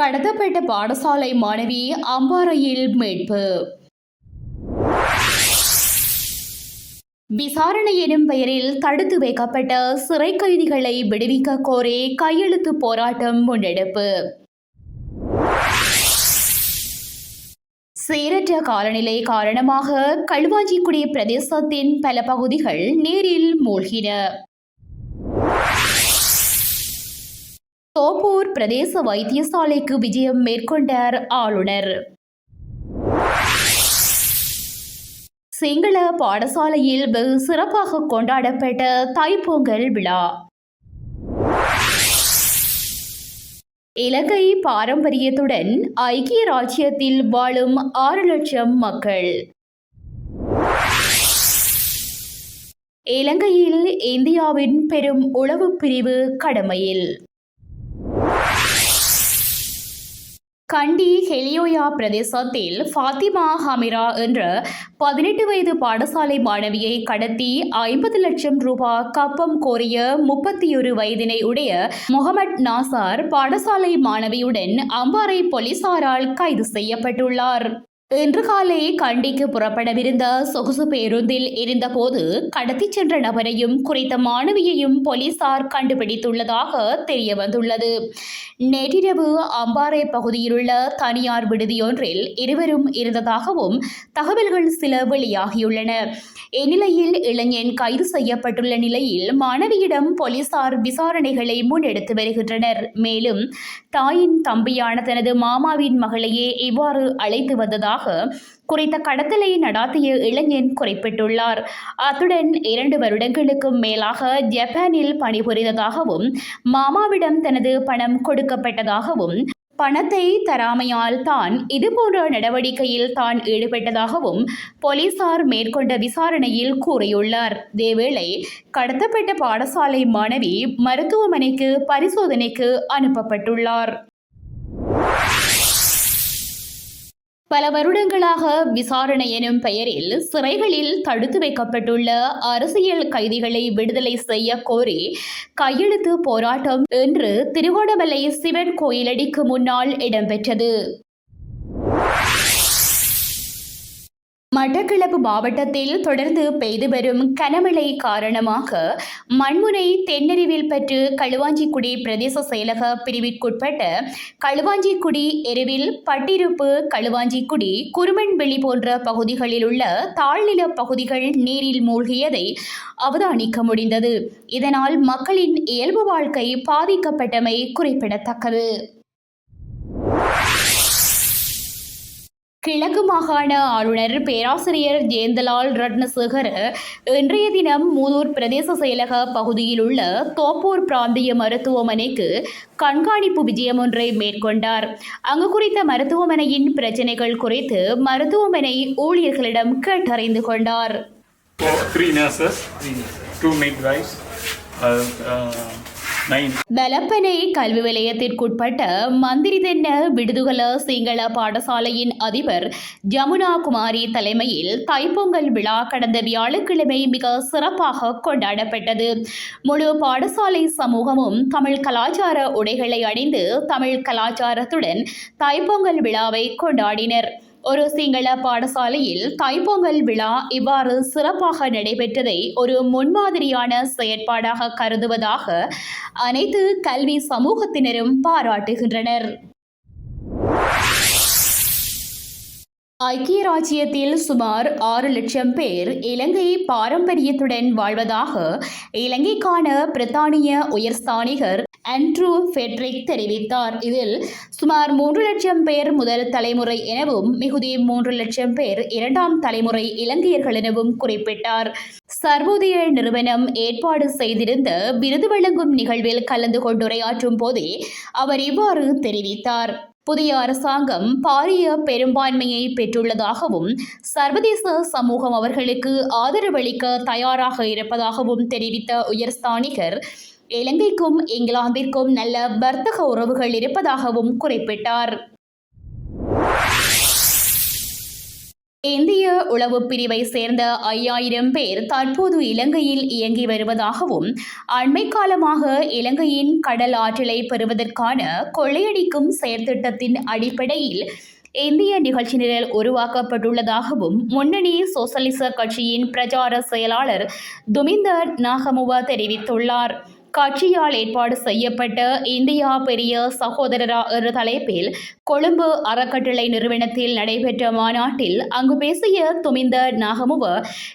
கடத்தப்பட்ட பாடசாலை மாணவி அம்பாறையில் மீட்பு. விசாரணை எனும் பெயரில் தடுத்து வைக்கப்பட்ட சிறை கைதிகளை விடுவிக்க கோரி கையெழுத்து போராட்டம் முன்னெடுப்பு. சீரற்ற காலநிலை காரணமாக களுவாஞ்சிக்குடி பிரதேசத்தின் பல பகுதிகள் நீரில் மூழ்கின. தோப்பூர் பிரதேச வைத்தியசாலைக்கு விஜயம் மேற்கொண்டார் ஆளுநர். சிங்கள பாடசாலையில் வெகு சிறப்பாக கொண்டாடப்பட்ட தைப்பொங்கல் விழா. இலங்கை பாரம்பரியத்துடன் ஐக்கிய ராஜ்யத்தில் வாழும் ஆறு லட்சம் மக்கள். இலங்கையில் இந்தியாவின் பெரும் உளவு பிரிவு கடமையில். கண்டி ஹெலியோயா பிரதேசத்தில் ஃபாத்திமா ஹமிரா என்ற பதினெட்டு வயது பாடசாலை மாணவியை கடத்தி ஐம்பது லட்சம் ரூபாய் கப்பம் கோரிய முப்பத்தியொரு வயதினை உடைய முகமட் நாசார் பாடசாலை மாணவியுடன் அம்பாறை போலீசாரால் கைது செய்யப்பட்டுள்ளார். இன்று காலை கண்டிக்கு புறப்படவிருந்த சொகுசு பேருந்தில் இருந்தபோது கடத்திச் சென்ற நபரையும் குறித்த மாணவியையும் போலீசார் கண்டுபிடித்துள்ளதாக தெரிய வந்துள்ளது நேற்றிரவு அம்பாறை பகுதியிலுள்ள தனியார் விடுதியொன்றில் இருவரும் இருந்ததாகவும் தகவல்கள் சில வெளியாகியுள்ளன. இந்நிலையில் இளைஞன் கைது செய்யப்பட்டுள்ள நிலையில் மாணவியிடம் போலீசார் விசாரணைகளை முன்னெடுத்து வருகின்றனர். மேலும் தாயின் தம்பியான தனது மாமாவின் மகளையே இவ்வாறு அழைத்து வந்ததாக குறித்த கடத்தலை நடாத்திய இளைஞன் குறிப்பிட்டுள்ளார். அத்துடன் இரண்டு வருடங்களுக்கும் மேலாக ஜப்பானில் பணிபுரிந்ததாகவும் மாமாவிடம் தனது பணம் கொடுக்கப்பட்டதாகவும் பணத்தை தராமையால் தான் இதுபோன்ற நடவடிக்கையில் தான் ஈடுபட்டதாகவும் போலீசார் மேற்கொண்ட விசாரணையில் கூறியுள்ளார். இதேவேளை கடத்தப்பட்ட பாடசாலை மாணவி மருத்துவமனைக்கு பரிசோதனைக்கு அனுப்பப்பட்டுள்ளார். பல வருடங்களாக விசாரணை எனும் பெயரில் சிறைகளில் தடுத்து வைக்கப்பட்டுள்ள அரசியல் கைதிகளை விடுதலை செய்ய கோரி கையெழுத்து போராட்டம் இன்று திருகோணமலை சிவன் கோயிலடிக்கு முன்னால் இடம்பெற்றது. மட்டக்களப்பு மாவட்டத்தில் தொடர்ந்து பெய்து வரும் கனமழை காரணமாக மண்முனை தென்னறிவில் பற்று களுவாஞ்சிக்குடி பிரதேச செயலக பிரிவிற்குட்பட்ட களுவாஞ்சிக்குடி எருவில் பட்டிருப்பு களுவாஞ்சிக்குடி குருமன்வெளி போன்ற பகுதிகளில் உள்ள தாழ்நில பகுதிகள் நீரில் மூழ்கியதை அவதானிக்க முடிந்தது. இதனால் மக்களின் இயல்பு வாழ்க்கை பாதிக்கப்பட்டமை குறிப்பிடத்தக்கது. கிழக்கு மாகாண ஆளுநர் பேராசிரியர் ஜெயந்தலால் ரட்னசேகர் இன்றைய தினம் மூதூர் பிரதேச செயலக பகுதியில் உள்ள தோப்பூர் பிராந்திய மருத்துவமனைக்கு கண்காணிப்பு விஜயம் ஒன்றை மேற்கொண்டார். அங்கு குறித்த மருத்துவமனையின் பிரச்சினைகள் குறித்து மருத்துவமனை ஊழியர்களிடம் கேட்டறிந்து கொண்டார். வலப்பனை பலப்பனை கல்வி நிலையத்திற்குட்பட்ட மந்திரிதென்ன விடுதுகல சிங்கள பாடசாலையின் அதிபர் ஜமுனா குமாரி தலைமையில் தைப்பொங்கல் விழா கடந்த வியாழக்கிழமை மிக சிறப்பாக கொண்டாடப்பட்டது முழு பாடசாலை சமூகமும் தமிழ் கலாச்சார உடைகளை அணிந்து தமிழ் கலாச்சாரத்துடன் தைப்பொங்கல் விழாவை கொண்டாடினர் ஒரு சிங்கள பாடசாலையில் தைப்பொங்கல் விழா இவ்வாறு சிறப்பாக நடைபெற்றதை ஒரு முன்மாதிரியான செயற்பாடாக கருதுவதாக அனைத்து கல்வி சமூகத்தினரும் பாராட்டுகின்றனர். ஐக்கிய ராஜ்யத்தில் சுமார் ஆறு லட்சம் பேர் இலங்கை பாரம்பரியத்துடன் வாழ்வதாக இலங்கைக்கான பிரித்தானிய உயர்ஸ்தானிகர் ஆண்ட்ரூ ஃபெட்ரிக் தெரிவித்தார். இதில் சுமார் மூன்று லட்சம் பேர் முதல் தலைமுறை எனவும் மிகுதி மூன்று லட்சம் பேர் இரண்டாம் தலைமுறை இலங்கையர்கள் எனவும் குறிப்பிட்டார். சர்வோதய நிறுவனம் ஏற்பாடு செய்திருந்த விருது வழங்கும் நிகழ்வில் கலந்து கொண்டுரையாற்றும் போதே அவர் இவ்வாறு தெரிவித்தார். புதிய அரசாங்கம் பாரிய பெரும்பான்மையை பெற்றுள்ளதாகவும் சர்வதேச சமூகம் அவர்களுக்கு ஆதரவளிக்க தயாராக இருப்பதாகவும் தெரிவித்த உயர்ஸ்தானிகர் இலங்கைக்கும் இங்கிலாந்திற்கும் நல்ல வர்த்தக உறவுகள் இருப்பதாகவும் குறிப்பிட்டார். இந்திய உளவு பிரிவை சேர்ந்த ஐயாயிரம் பேர் தற்போது இலங்கையில் இயங்கி வருவதாகவும் அண்மை காலமாக இலங்கையின் கடல் ஆற்றலை பெறுவதற்கான கொள்ளையடிக்கும் செயற்திட்டத்தின் அடிப்படையில் இந்திய நிகழ்ச்சி நிரல் உருவாக்கப்பட்டுள்ளதாகவும் முன்னணி சோசலிச கட்சியின் பிரச்சார செயலாளர் துமிந்தர் நாகமுவ தெரிவித்துள்ளார். கட்சியால் ஏற்பாடு செய்யப்பட்ட இந்தியா பெரிய சகோதரரா என்ற தலைப்பில் கொழும்பு அறக்கட்டளை நிறுவனத்தில் நடைபெற்ற மாநாட்டில் அங்கு பேசிய துமிந்த நாகமுவ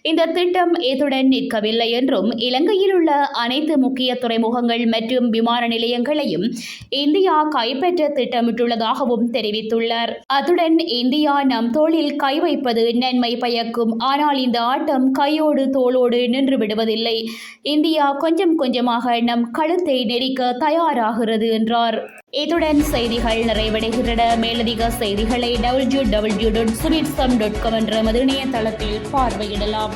இந்த திட்டம் எதுடன் நிற்கவில்லை என்றும் இலங்கையில் உள்ள அனைத்து முக்கிய துறைமுகங்கள் மற்றும் விமான நிலையங்களையும் இந்தியா கைப்பற்ற திட்டமிட்டுள்ளதாகவும் தெரிவித்துள்ளார். அத்துடன் இந்தியா நம் தோளில் கை வைப்பது நன்மை பயக்கும். ஆனால் இந்த ஆட்டம் கையோடு தோளோடு நின்று விடுவதில்லை. இந்தியா கொஞ்சம் கொஞ்சமாக நம் கழுத்தை நெரிக்க தயாராகிறது என்றார். இத்துடன் செய்திகள் நிறைவடைகின்றன. மேலதிக செய்திகளை டபிள்யூ டபிள்யூ டாட் சுவிட்சம் டாட் காம் என்ற மது இணையதளத்தில் பார்வையிடலாம்.